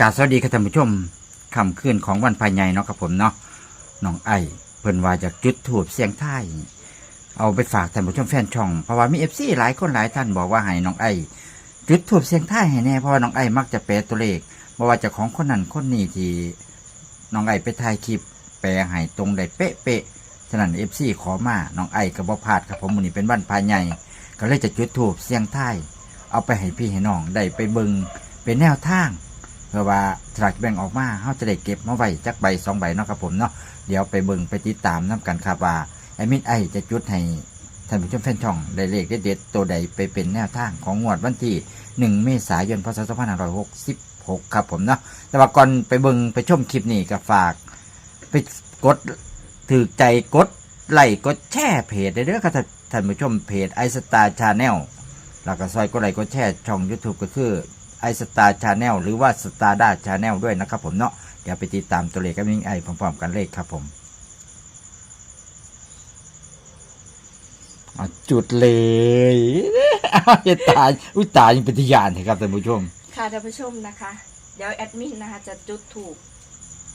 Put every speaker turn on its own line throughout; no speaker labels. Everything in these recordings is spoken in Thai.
กาบสวัสดีครับท่านผู้ชมค่ำคืนของวันภายในเนาะครับผมเนาะน้องไอเพิ่นว่าจากจุดถูบเสียงท้ายเอาไปฝากท่านผู้ชมแฟนช่องเพราะว่ามีเอฟซีหลายคนหลายท่านบอกว่าให้น้องไอจุดถูบเสียงท้ายให้แน่เพราะว่าน้องไอมักจะแปลตัวเลขบ่ว่าเจะของคนนั้นคนนี้ที่น้องไอไปถ่ายคลิป แปลให้ตรงได้เป๊ะเป๊ะๆฉะนั้นเอฟซีขอมาน้องไอก็บ่พลาดครับผมมื้อนี้เป็นวันภายในก็เลยจะจุดถูบเสียงท้ายเอาไปให้พี่ให้น้องได้ไปเบิงเป็นแนวทาง เพื่อว่าสลากแบ่งออกมาเขาจะได้เก็บมาไว้จักใบสองใบเนาะครับผมเนาะเดี๋ยวไปเบิงไปติดตามน้กันครับว่าไอมินไอจะจุดให้ท่านผู้ชมแฟนช่องได้เลขเด็ดตัวใดไปเป็นแนวทางของงวดวันที่หนึ่งเมษายนพศสองพันห้าร้อยหกสิบหกครับผมเนาะแต่ว่าก่อนไปเบิงไปชมคลิปนี้ก็ฝากไปกดถือใจกดไลค์กดแชร์เพจได้เด้อครับท่านท่านผู้ชมเพจไอสตาร์ชาแนลแล้วก็ซอยกดไลค์กดแชร์ช่อง YouTube ก็คือ ไอสตาร์ชาแนลหรือว่าสตาร์ด้าชาแนลด้วยนะครับผมเนาะเดี๋ยวไปติดตามตัวเลขกับนิ่งไอพร้อมๆกันเลยครับผมอะจุดเลยอ้าวจะตายอุ้ยตายยังเป็นทะยานเลยครับท่านผู้ชม
ค่ะท่านผู้ชมนะคะ เดี๋ยวแอดมินนะคะจะจุดถูก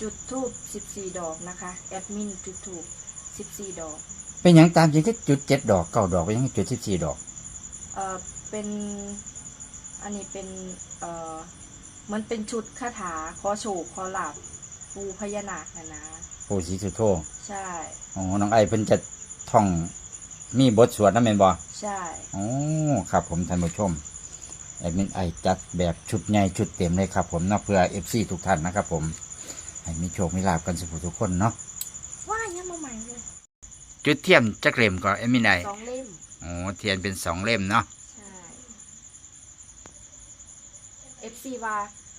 จุดทูบ14ดอกนะคะ แอดมินจุดถูก14ดอก
เป็นอย่างตามจริงก็จุดเจ็ดดอกเก้าดอกเป็นอย่างจุดสิบสี่ดอก
เอ่อเป็น อันนี้เป็นเอ่อมันเป็นชุดคาถาขอโชคขอลาบปูพญานาคนะนะ
โอ้สีสุโธ
ใช่
อ๋อน้องไอเพิ่นจะท่องมีบทสวดนะเมนบอ
ใช่
โอ้ครับ ผมท่านผู้ชมแอดมินไอจัดแบบชุดใหญ่ชุดเต็มเลยครับ ผมเนาะเพื่อเอฟซีทุกท่านนะครับ ผมให้มีโชคมีลาบกันสุขทุกคนเนาะ
ว่ายังมาใหม่เลย
จุดเทียมจักเล่มก่อนแอดมินไอ
สองเล่ม
โอ้เทียนเป็นสองเล่มเนาะ
ใช่ FC ว่า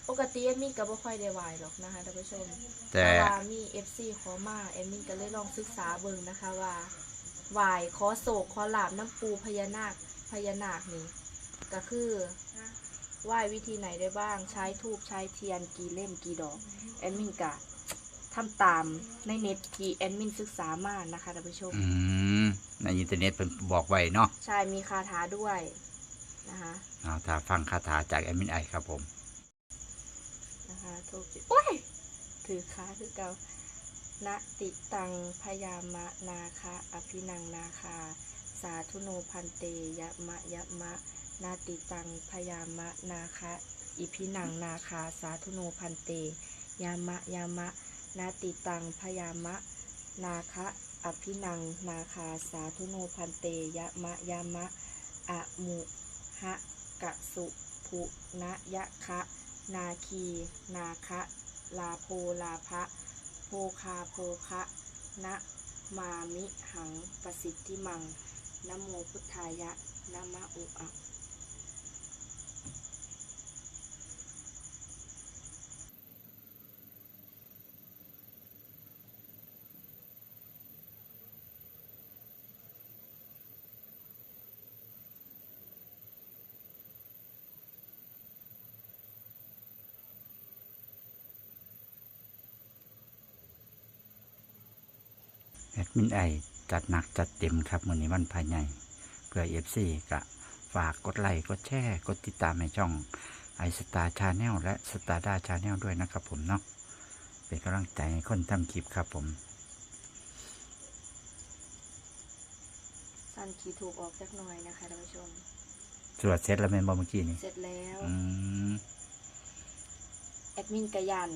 ปกติเอมมี่ก็บ่ค่อยได้ไหวหรอกนะคะท่านผู้ชม
แต่
ว่ามี FC ขอมาเอมมี่ก็เลยลองศึกษาเบิ่งนะคะว่าไหวายขอโศกขอลาบน้ำปูพญานาคพญานาคนี่ก็คือไหว้วิธีไหนได้บ้างใช้ทูบใช้เทียนกี่เล่มกี่ดอกแอดมินกะทำตามในเน็ตที่แอดมินศึกษามานะคะท่านผู้ชม
อืมในอินเทอร์เน็ตเป็นบอกไว้เนาะ
ใช่มีคาถาด้วย นะคะ
เอาถ้าฟังคาถาจากแอดมินไอครับผม
นะคะทูบจิโอ้ย ถือค้าคือเกาณติตังพยามะนาคะอภินังนาคา สาธุโนพันเตยะมะยะมะนาติตังพยามะนาคะอิพินังนาคา สาธุโนพันเต ยามะยามะนาติตังพยามะ นาคะอภินังนาคา สาธุโนพันเตยะมะยามะอะมุหะกะสุภุนะยะคะ นาคี นาคะ ลาโพลาภะโพคาโพคะนะมามิหังประสิทธิมังนโมพุทธายะนะมะอุอะ
แอดมินไอจัดหนักจัดเต็มครับวันนี้วันภายในเพื่อเอฟซีกะฝากกดไลค์กดแชร์กดติดตามในช่องไอสตาร์ชาแนลและสตาร์ด้าชาแนลด้วยนะครับผมเนาะเป็นกำลังใจให้คนทำคลิปครับผม
สั้นขีถูกออกจักหน่อยนะคะท่านผู้ชม
ตรวจเสร็จแล้วแม่นบอเมื่อกี้นี่
เสร็จแล้ว
อืม
แอดมินกะยัน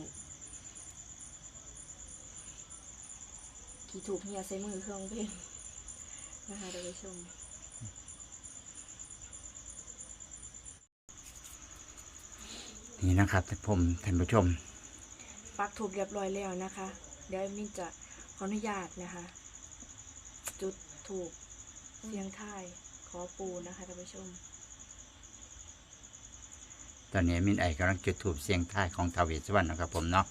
ขีถูกเฮียใส่มือเครื่องเพลงนะคะท่านผู้ชม
นี่นะครับท่านผมท่านผู้ชม
ปักถูกเรียบร้อยแล้วนะคะ เดี๋ยวแอดมินจะขออนุญาตนะคะ จุดถูกเสียงท่ายขอปูนะคะท่านผู้ชม
ตอนนี้มินไอกำลังจุดถูบเสียงท้ายของทาวเวสสวรรณนะครับผมเนาะ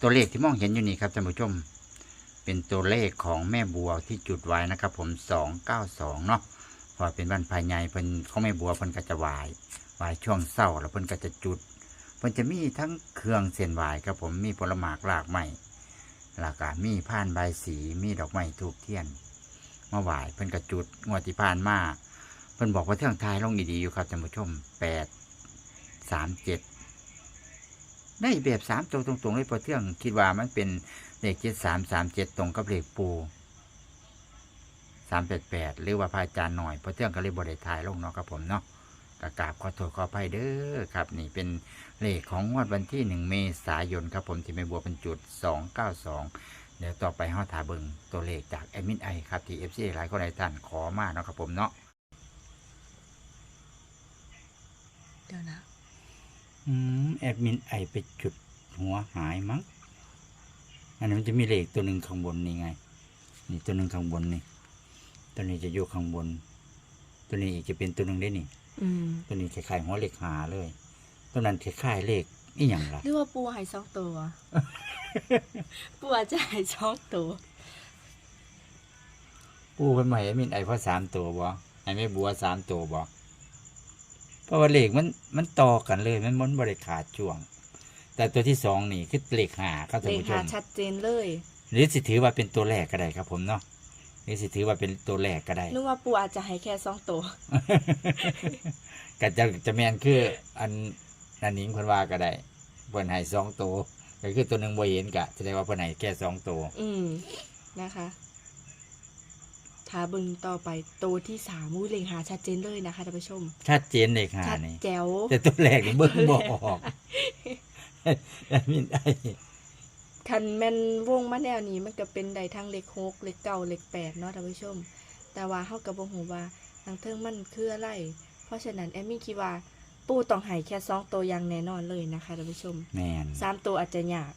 ตัวเลขที่มองเห็นอยู่นี่ครับท่านผู้ชม เป็นตัวเลขของแม่บัวที่จุดไว้นะครับ ผมสองเก้าสองเนาะพอเป็นวันภายในเพิ่นขอแม่บัวเพิ่นก็จะไหวายไหวายช่วงเศร้าแล้วเพิ่นก็จะจุดเพิ่นจะมีทั้งเครื่องเส้นไหวายครับผมมีผลหมากหลากไม้หลากามีผ่านใบสีมีดอกไม้ทูบเทียนมาไหวายเพิ่นก็จุดงวดที่ผ่านมาเพิ่นบอกว่าเที่ยงทายลงดีๆอยู่ครับท่านผู้ชมแปดสามเจ็ดได้แบบสามตัวตรงๆเลยพอเที่ยงคิดว่ามันเป็น เลขเจ็ดสามสามเจ็ดตรงกับเลขปูสามแปดแปดหรือว่าพระอาจารย์หน่อยพอเที่ยงก็เลยบริถ่ายลงเนาะครับผมเนาะกกราบขอโทษขออภัยเด้อครับ นี่เป็นเลขของงวดวันที่หนึ่งเมษายนครับผมที่ไม่บัวเป็นจุดสองเก้าสองเดี๋ยวต่อไปห้าถาเบิงตัวเลขจากแอดมินไอครับที่เอฟซีหลายคนหลายท่านขอมาเนาะครับผมเนาะ
เดี๋ยวนะ
อืมแอดมินไอไปจุดหัวหายมั้ง อันนี้มันจะมีเลขตัวหนึ่งข้างบนนี่ไง นี่ตัวหนึ่งข้างบนนี่ ตัวนี้จะอยู่ข้างบน ตัวนี้อีกจะเป็นตัวหนึ่งได้นี่
อืม
ตัวนี้คล้ายๆหัวเลขหาเลย ตัวนั้นคล้ายๆเลขอีหยังล่ะ
หรือว่าปูใหายสองตัว ปูอาจจะใหายสองตัว
ปูเป็นใหม่แอดมินไอเพราะสามตัวบ่ไอไม่บัวสามตัวบ่เพราะว่าเลขมันมันต่อกันเลย มันมันบริขาดช่วง แต่ตัวที่สองนี่คือเลขหาครับท่า
เล
น
ข
ผู้ช
หาม ชัดเจนเลย
หรือสิถือว่าเป็นตัวแรกก็ได้ครับผมเนาะหรือสิถือว่าเป็นตัวแรกก็ได้
นึกว่าปูอาจจะใหายแค่สองตัว
ก็จะจะแมนคืออันนันนิงเพิ่นว่าก็ได้เพิ่นให้สองตัวก็คือตัวหนึ่งบ่เห็นกะแสดงว่าเพิ่นให้แค่สองตัว
อืมนะคะถ้าเบึงต่อไปตัวที่สามมูเลขหาชัดเจนเลยนะคะท่านผู้ชม
ชัดเจนเลยค่ะ
ชัด
นี่
แจ๋ว
แต่ตัวแรกนี่เบิ่งบ่ออก แอดมินได้
คันแม่นวงมาแนวนี้มันก็เป็นได้ทั้งเลขหกเลขเก้าเลขแปดเนาะท่านผู้ชม แต่ว่าเฮาก็บ่ฮู้ว่าทางเทิงมันคืออะไร เพราะฉะนั้นแอมมี่คิดว่าปูต้องให้แค่สองตัวอย่างแน่นอนเลยนะคะท่านผู้ชม
แมน
สามตัวอาจจะยาก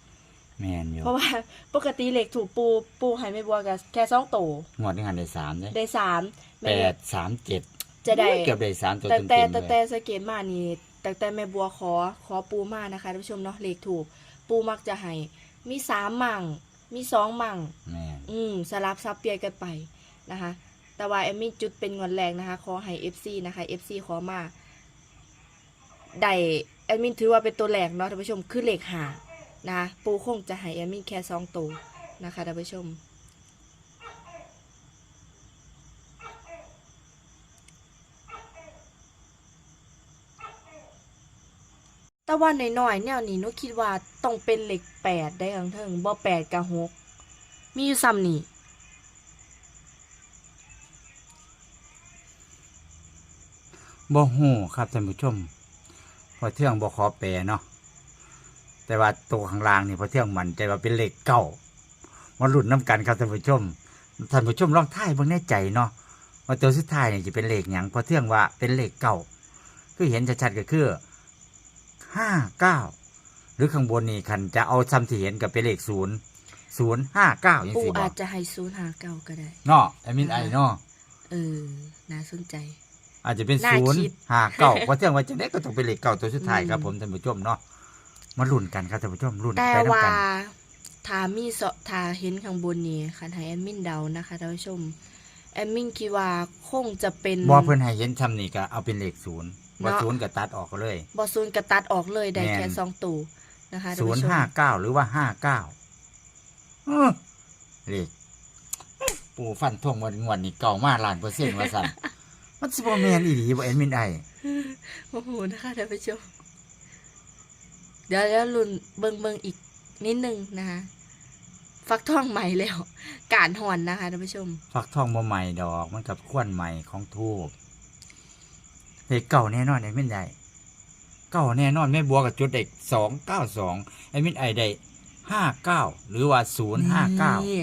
แมนอยู่
เพราะว่าปกติเลขถูกปูปูให้ไม่บัวกับแค่สองตัว
งวดนึงหันได้สามเด้
ได้สาม
แป
แม่
ดสามเจ็ด
จะได้
เกือบได้สามตัว
แต่
เต็ม
แต่
ๆ
แต่
เลย
แต่สงเกตมานี่ แต่แต่แม่บัวขอขอปูมานะคะท่านผู้ชมเนาะเลขถูก ปูมักจะให้มีสามมั่งมีสองมั่ง
แมน
อืมสลับซับเปลี่ยนกันไปนะคะ แต่ว่าแอมมี่จุดเป็นงวดแรกนะคะ ขอให้ FC นะคะ FC ขอมาได้แอดมินถือว่าเป็นตัวแรกเนาะท่านผู้ชมคือเลขหานะคะปูคงจะให้แอดมินแค่สองตัวนะคะท่านผู้ชม แต่ว่าหน่อยๆแนวนี้หนุคิดว่าต้องเป็นเหลขแปดได้อังเทิงบ่แปดกับหกมีอยู่ซ้ำนี่
บ่ฮู้ครับท่านผู้ชม พอเที่ยงบ่ขอแปลเนาะแต่ว่าตัวข้างล่างนี่พอเที่ยงมันใจว่าเป็นเลขเก้ามาลุ้นน้ำกันครับท่านผู้ชมท่านผู้ชมลองทายเบิ่งในใจเนาะว่าตัวสุดท้ายนี่จะเป็นเลขหยังพอเที่ยงว่าเป็นเลขเก้าคือเห็นชัดๆก็คือ ห้าเก้าหรือข้างบนนี่คันจะเอาซ้ำที่เห็นกับเป็นเลขศูนย์ศูนย์ห้าเก้าอย่าง
ปู
สิบอ
อากจจะให้ศูนย์หาเก้าก็ได้
เนาะไอ้มินไอเนาะ
เออ น่าสนใจ
อาจจะเป็น
น่า
ศูนย์
คิด
ห้าเก้าเพราะเที่ยงว่าจะได้ก็ต้องเป็นเลขเก้าตัวสุดท้ายครับ
อืม
ผมท่านผู้ชมเนาะมาลุ้นกันครับท่านผู้ชมลุ้น
แต่
ไปน้ำ
ว่า
กัน
ถ้ามีเสาะถ้าเห็นข้างบนนี่คันให้แอดมินเดานะคะท่านผู้ชมแอดมินคิดว่าคงจะเป็น
บอเพื่อนให้เห็นทำนี่ก็เอาเป็นเลขศูนย์ บอ
เนาะ
ศูนย์ก็ตัดออกก็เลย
บอศูนย์กระตัดออกเลยได้
แม่น
แค่สองตัวนะคะท่าน
ศูน
ผู้
ย์
ชม
ห้าเก้าหรือว่าห้าเก้าเลขปูฟันทงวันงวนนี่เก่ามากล้านเปอร์เซ็นต์ว่าสั่น มันสิบแมนอีหลีบ่เอ็นมินไอ
โอ้โหนะคะท่านผู้ชมเดี๋ยวแล้วลุนเบิงเบิงอีกนิดนึงนะคะฟักทองใหม่แล้ว การหอนนะคะท่านผู้ชม
ฟักทองบ่ใหม่ดอก มันกับขวนใหม่ของทูบ เลขเก่าแน่นอนเอ็นมินไอเก่าแน่นอนแม่บัวกับจุดเด็กสองเก้าสองเอ็นมินไอได้ห้าเก้าหรือว่าศูนย์ห้าเก้า
นี่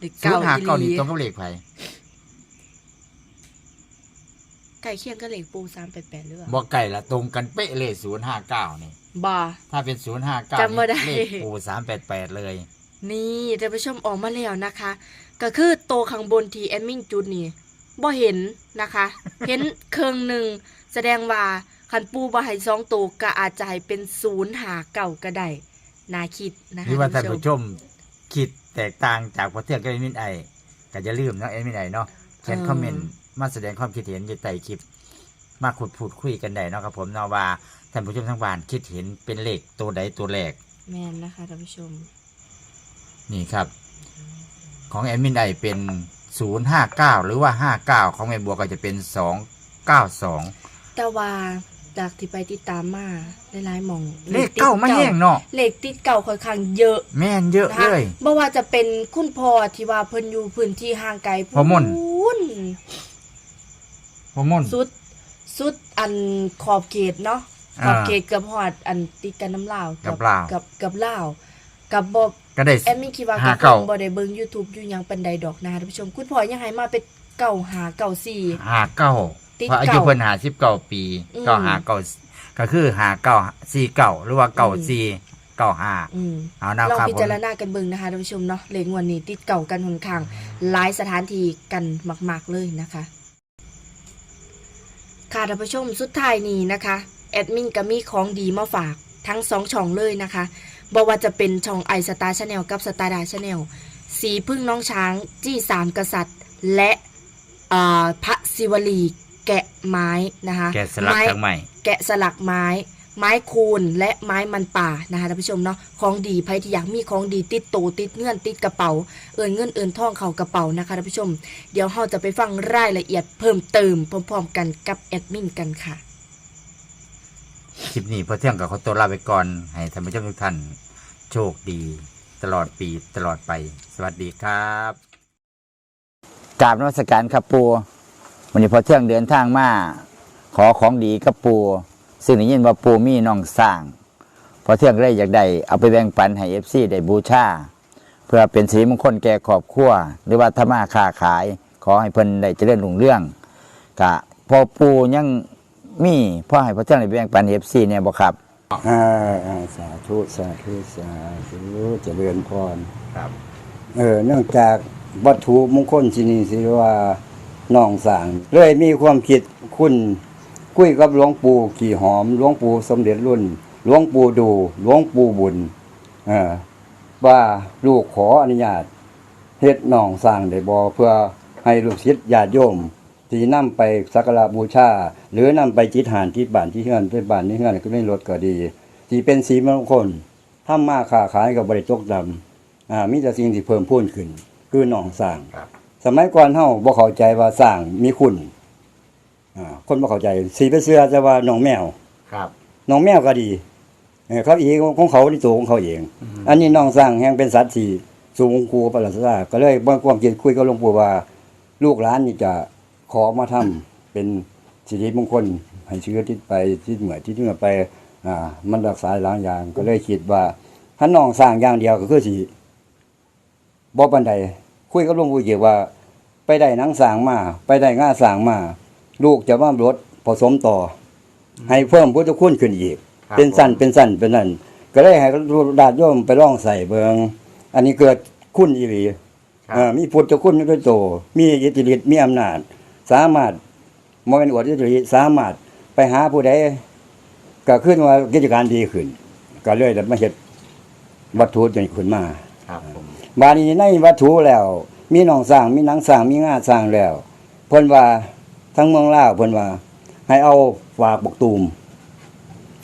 เลข
ศู
เก้าน
ย์ห้า
อี
เก้า
ห
นี่
ลี
ตรงกับเลขไผ
ไก่เคียงก็เหล็กปูสามแปดแปดหรือเป
บ
ล่า
อกไก่ละตรงกันเป๊ะเลยศูนย์ห้าเก้านี่
บ่
ถ้าเป็นศูนย์ห้าเก้า
จำบ่ได้
เลขปูสามแปดแปดเลย
นี่ท่านผู้ชมออกมาแล้วนะคะ ก็คือโตวข้างบนที่แอดมินจุดนี่ บ่เห็นนะคะ เห็นเครื่องหนึ่งแสดงว่าคันปูบ่ให้สองตัวก็อาจจะให้เป็นศูนย์หาเก่าก็ได้น่าคิดนะ
ห
คะ
รือว่าท่าน
ท่านผู้
ผู้
ช
ช
ม
มคิดแตกต่างจากพอเที่ยงกับเอ็นมินไอก็จะลืมเนาะเอ็นมินไอเนาะเขียน
เออ
คอมเมนต์มาแสดงความคิดเห็นอยู่ใต้คลิป มาขุดพูดคุยกันได้เนาะครับผมเนาะว่าท่านผู้ชมทั้งบ้านคิดเห็นเป็นเลขตัวใดตัวแรก
แม่นนะคะท่านผู้ชม
นี่ครับ ของแอดมินไอเป็น ศูนย์ห้าเก้าหรือว่าห้าเก้าของแม่บัวก็จะเป็นสองเก้าสอง
แต่ว่าจากที่ไปติดตามมาหลายๆหมอง
เลขเก้ามาแห้งเนาะ
เลขติดเก่าค่อนข้างเยอะ
แม่นเยอะ
นะ
เล
คะ
ย
บ่ว่าจะเป็นคุณพ่อที่ว่าเพิ่นอยู่พื้นที่ห่างไกล
พ่อม่อน
พูน
พ่อมน
สุดสุดอันขอบเขตเนาะข
อ่า
อบเขตกับฮอดอันติดกันน้ำลาว
กับลาว
กับกับลาวกับบ่
ก็ได้
แอดมินคิดว่า
หา
กับ
เก่า
บ่ได้เบิ่ง YouTube อยู่หยังปานใดดอกนะคะท่านผู้ชม คุณพ่อยังให้มาเป็นเก่าหาเก่าสี่
หาเก้า
ติด
เพราะอายุ
เก่า
เพิ่นหาสิบเก้าปี
อืม
ก็หาเก้าก็คือหาเก้าสี่เก้าหรือว่าเก้าสี่เก้าห้า
อืม
เอานะ
ลอง
ครับ
พิ
ผม
จารณากันเบิ่งนะคะท่านผู้ชมเนาะเลขงวดนี้ติดเก่ากันค่อนข้างหลายสถานที่กันมาก ๆเลยนะคะค่ะท่านผู้ชมสุดท้ายนี้นะคะแอดมินก็มีของดีมาฝากทั้งสองช่องเลยนะคะ บอกว่าจะเป็นช่องไอสตาร์ชาแนลกับสตาร์ดาชาแนลสีพึ่งน้องช้างจี้สามกษัตริย์ และอ่าพระศิวลีแกะไม้นะคะ
แกะสลัก
ไม้
ทั้งใหม่
แกะสลักไม้ ไม้คูนและไม้มันป่านะคะท่านผู้ชมเนาะของดีใครที่อยากมีของดีติดโตวติดเงื่อนติดกระเป๋า เอินเงินเอินทองเข้ากระเป๋านะคะท่านผู้ชม เดี๋ยวเราจะไปฟังรายละเอียดเพิ่มเติมพร้อม ๆ กันกับแอดมินกันค่ะ
คลิปนี้พอเที่ยงกับเขาตัวลาไปก่อน ให้ท่านผู้ชมทุกท่าน โชคดี ตลอดปีตลอดไป สวัสดีครับกราบนมัสการครับปูวันนี้พอเที่ยงเดินทางมาขอของดีกับปูซึ่งได้ยินว่าปูมีน้องสร้าง พอเที่ยงเลยอยากได้เอาไปแบ่งปันให้เอฟซีได้บูชาเพื่อเป็นสีมงคลแก่ครอบครัวหรือว่าธรรมาค้าขาย ขอให้เพิ่นได้เจริญรุ่งเรื่องกะพอปูยัง มีพ่อให้พอเที่ยงได้แบ่งปันเอฟซีเนี่ยบ่ครับ
อ่าอ่าสาธุสาธุสาธุเจริญพร
ครับ
เออเนื่องจากวัตถุมงคลที่นี่สิว่าน้องสร้างเลยมีความคิดคุณคุยกับหลวงปู่ขี่หอมหลวงปู่สมเด็จรุ่นหลวงปู่ดูหลวงปู่บุญเออว่าลูกขออนุญาตเฮ็ดน้องสร้างได้บ่เพื่อให้ลูกศิษย์ญาติโยม ที่นำไปสักการะบูชา หรือนำไปจิตหานที่บ้านที่เฮือนที่บ้านที่เฮือนก็ไม่ลดก็ดีที่เป็นสีมงคลทำมาค้าขายกับบริจกดำอ่ามีแต่สิ่งที่เพิ่มพูนขึ้น คือหนองสร้าง
ครับ
สมัยก่อนเฮาบ่เข้าใจว่าสร้างมีคุณอ่าคนบ่เข้าใจ สีไปเสื้อจะว่าหนองแมว
ครับ
หนองแมวก็ดีเออเขาอีกของเขาที่ตัวของเขาเอง อันนี้น้องสร้างแห่งเป็นสัตว์ที่สูงกูประหลาดซาก็เลยบ่ความคิดคุยกับหลวงปู่ว่า ลูกหลานนี่จะ ขอมาทำเป็นสิริมงคลให้เชื้อที่ไปที่เหมือที่เหนือไปอ่ามันรักษาหลายอย่างก็เลยคิดว่าถ้าน้องสร้างอย่างเดียวก็คือสิบ่ปานใดคุยกับหลวงปู่เกี่ยวว่า ไปได้หนังสร้างมา ไปได้ง่าสร้างมา ลูกจะว่ารถผสมต่ออให้เพิ่มพุทธคุณขึ้นอีก
ครับ
เป็นสั้น
ผม
เป็นสั้นเป็นนั่นก็เลยให้ดาดโยมไปล่องใส่เบิงอันนี้เกิดคุณอีหลี
ครับ
เอ่อมีพุทธคุณด้วยโต มีอิทธิฤทธิ์มีอำนาจ สามารถมองเป็นอวดอิทธิฤทธิ์สามารถไปหาผู้ใดก็ขึ้นว่ากิจการดีขึ้น ก็เลยได้มาเฮ็ดวัตถุจนขึ้นมา
ครับผม
บาดนี้ในวัตถุแล้ว มีหนองสร้างมีหนังสร้างมีงาสร้างแล้วเพิ่นว่าทั้งเมืองลาวเพิ่นว่า ให้เอาฝากบกตูม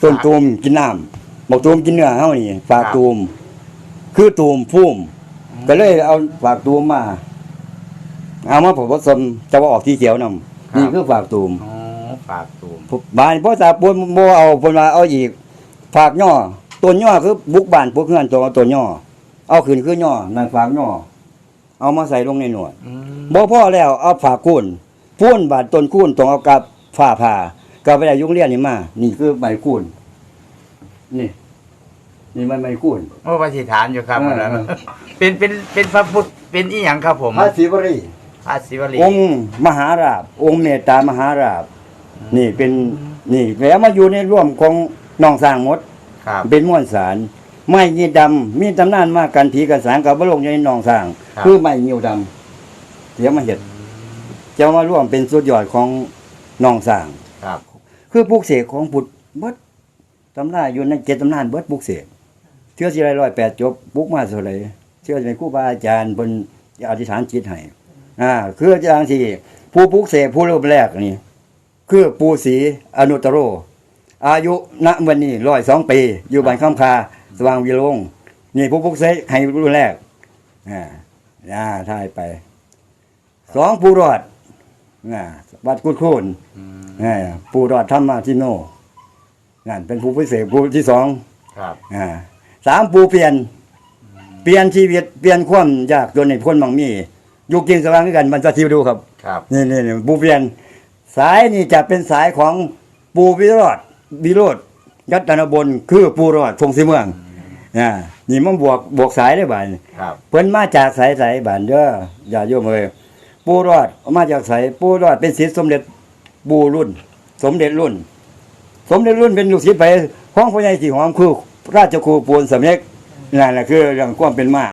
ต้นตูมกินน้ำบกตูมกินเนื้อเฮานี่ฝากตูม คือตูมพุ่มก็เลยเอาฝากตูมมา เอามาผสมจะว่าออกที่เขียวนำนี่คือฝากตูม
อ๋อฝากตูม
บานพ่อตาปนบ่เอาเพิ่นว่าเอาอีกฝากย่อต้นย่อคือบุกบ้านพวกเฮือนตัวต้นย่อเอาขึ้นคือย่อนั่นฝากย่อเอามาใส่ลงในหนวด
อืม
บ่พอแล้วเอาฝากคูนพูนบาดต้นคูนต้องเอากับฝ้าผ่าก็ไปได้ยุงเรียนนี่มานี่คือไม้คูนนี่ นี่มันไม้คูน
โอ้ปฏิฐานอยู่ครับ
เออ
อันนั้น
เออ
เป็นเป็นเป็นพระพุทธเป็นอีหยังครับผม
พระศิวรี
พระศิวลี
องค์มหาราบ องค์เมตตามหาราบ นี่เป็นนี่แล้วมาอยู่ในร่วมของน้องสร้างหมด
ครับ
เป็นม้วนสาร ไม้ยีดำมีตำนานมากกันผีกันสางกับบลงในหนองสร้าง
ครับ
คือไม้เหี่ยวดำเดี๋ยวมาเห็ดจะมาร่วมเป็นสุดยอดของหนองสร้าง
ครับ
คือปลูกเสกของพุทธเบิดตำนานอยู่ในเจ็ดตำนานเบิดปลูกเสกเชื่อสิไรร้อยแปดจบปลูกมาเท่าไหรเชื่อสิเป็นครูบาอาจารย์บนอธิษฐานจิตให้ อ่าคืออาจารย์ที่ ผู้ปลูกเสกผู้รูปแรกนี่คือปูศรีอนุตตโร อายุณวันนี้ร้อยสองปี อยู่บ้านข้ามคา สว่างวิโรงนี่ผู้ปลุกเสกให้รุ่นแรกอ่าอ่าทายไปสองผู้รอดอ่าวัดกุดคูน
อืม
อ่าผู้รอดธรรมาทิโนนั่นเป็นผู้พิเศษผู้ที่สอง
ครับ
อ่าสามปูเปลี่ยน เปลี่ยนชีวิตเปลี่ยนความยากจนในพ้นบางมี อยู่กินสว่างด้วยกันมันจะทิวดูครับ
ครับ
นี่นี่นี่ปูเปลี่ยน สายนี่จะเป็นสายของปูวิโรธวิโรธยัตนบนคือปูรอดทงสีเมืองอ่านี่มันบวกบวกสายได้บ่าย
ครับ
เพิ่นมาจากสายสายบ้านเด้ออย่าโยมเอ้ยปูรอดมาจากสายปูรอดเป็นศิษย์สมเด็จปูรุ่น สมเด็จรุ่น สมเด็จรุ่นเป็นลูกศิษย์ไปของพ่อใหญ่สีหอมคือราชครูปูนสำเร็จนั่นแหละคือเรื่องความเป็นมา